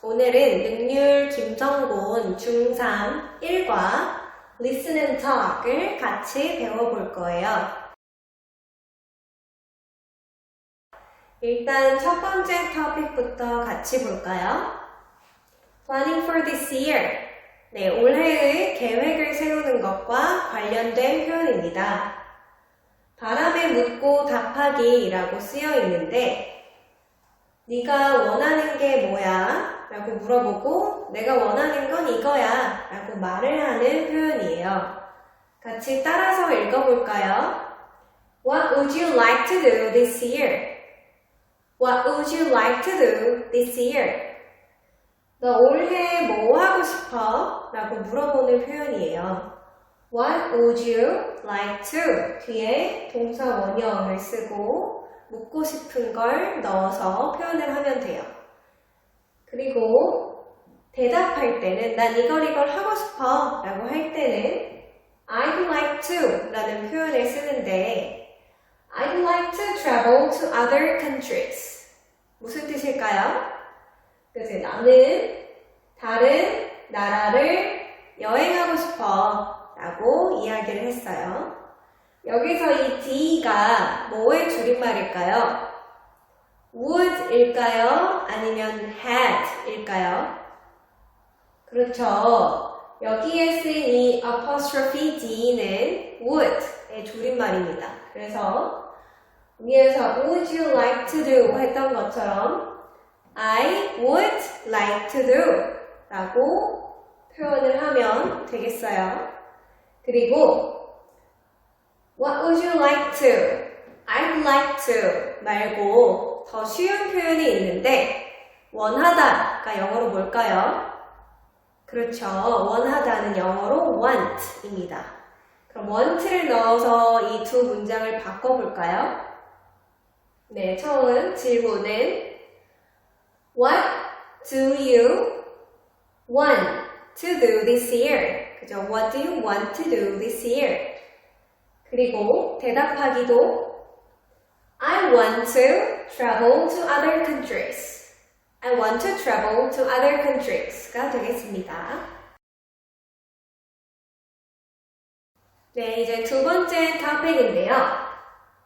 오늘은 능률 김성곤 중3 1과 Listen and Talk을 같이 배워볼 거예요. 일단 첫 번째 토픽부터 같이 볼까요? Planning for this year. 네, 올해의 계획을 세우는 것과 관련된 표현입니다. 바람에 묻고 답하기라고 쓰여 있는데 네가 원하는 게 뭐야? 라고 물어보고 내가 원하는 건 이거야 라고 말을 하는 표현이에요. 같이 따라서 읽어볼까요? What would you like to do this year? What would you like to do this year? 너 올해 뭐 하고 싶어? 라고 물어보는 표현이에요. What would you like to? 뒤에 동사 원형을 쓰고 묻고 싶은 걸 넣어서 표현을 하면 돼요. 그리고 대답할 때는 난 이걸 이걸 하고 싶어 라고 할 때는 I'd like to 라는 표현을 쓰는데 I'd like to travel to other countries. 무슨 뜻일까요? 그래서 나는 다른 나라를 여행하고 싶어 라고 이야기를 했어요. 여기서 이 D가 뭐의 줄임말일까요? would일까요? 아니면 had일까요? 그렇죠. 여기에 쓰인 이 apostrophe D는 would의 줄임말입니다. 그래서 위에서 would you like to do 했던 것처럼 I would like to do 라고 표현을 하면 되겠어요. 그리고 What would you like to? I'd like to 말고 더 쉬운 표현이 있는데 원하다가 영어로 뭘까요? 그렇죠. 원하다는 영어로 want입니다. 그럼 want를 넣어서 이 두 문장을 바꿔볼까요? 네, 처음 질문은 What do you want to do this year? 그죠? What do you want to do this year? 그리고 대답하기도 I want to travel to other countries. I want to travel to other countries가 되겠습니다. 네, 이제 두 번째 토픽인데요.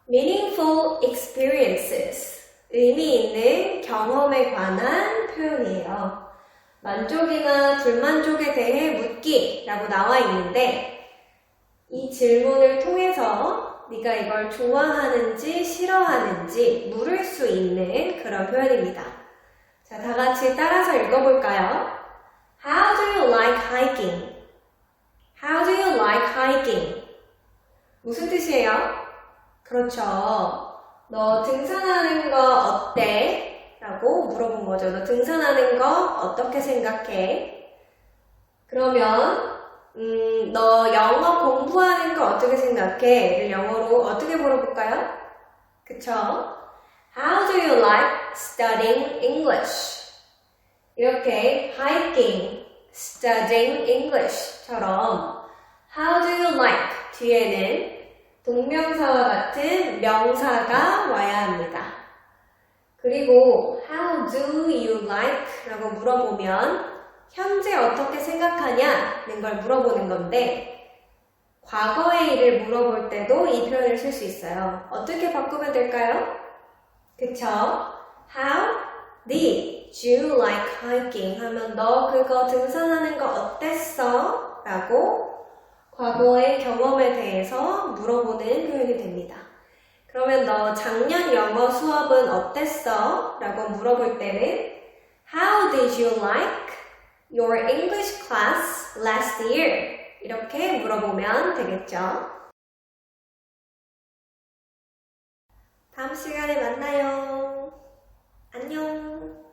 meaningful experiences. 의미 있는 경험에 관한 표현이에요. 만족이나 불만족에 대해 묻기라고 나와 있는데 이 질문을 통해서 네가 이걸 좋아하는지 싫어하는지 물을 수 있는 그런 표현입니다. 자, 다 같이 따라서 읽어볼까요? How do you like hiking? How do you like hiking? 무슨 뜻이에요? 그렇죠. 너 등산하는 거 어때? 라고 물어본 거죠. 너 등산하는 거 어떻게 생각해? 그러면 음, 너 영어 공부하는 거 어떻게 생각해? 를 영어로 어떻게 물어볼까요? 그쵸? How do you like studying English? 이렇게 hiking, studying English처럼 How do you like? 뒤에는 동명사와 같은 명사가 와야 합니다. 그리고 How do you like? 라고 물어보면 현재 어떻게 생각하냐는 걸 물어보는 건데 과거의 일을 물어볼 때도 이 표현을 쓸 수 있어요. 어떻게 바꾸면 될까요? 그쵸? How did you like hiking? 하면 너 그거 등산하는 거 어땠어? 라고 과거의 경험에 대해서 물어보는 표현이 됩니다. 그러면 너 작년 영어 수업은 어땠어? 라고 물어볼 때는 How did you like your English class last year? 이렇게 물어보면 되겠죠. 다음 시간에 만나요. 안녕.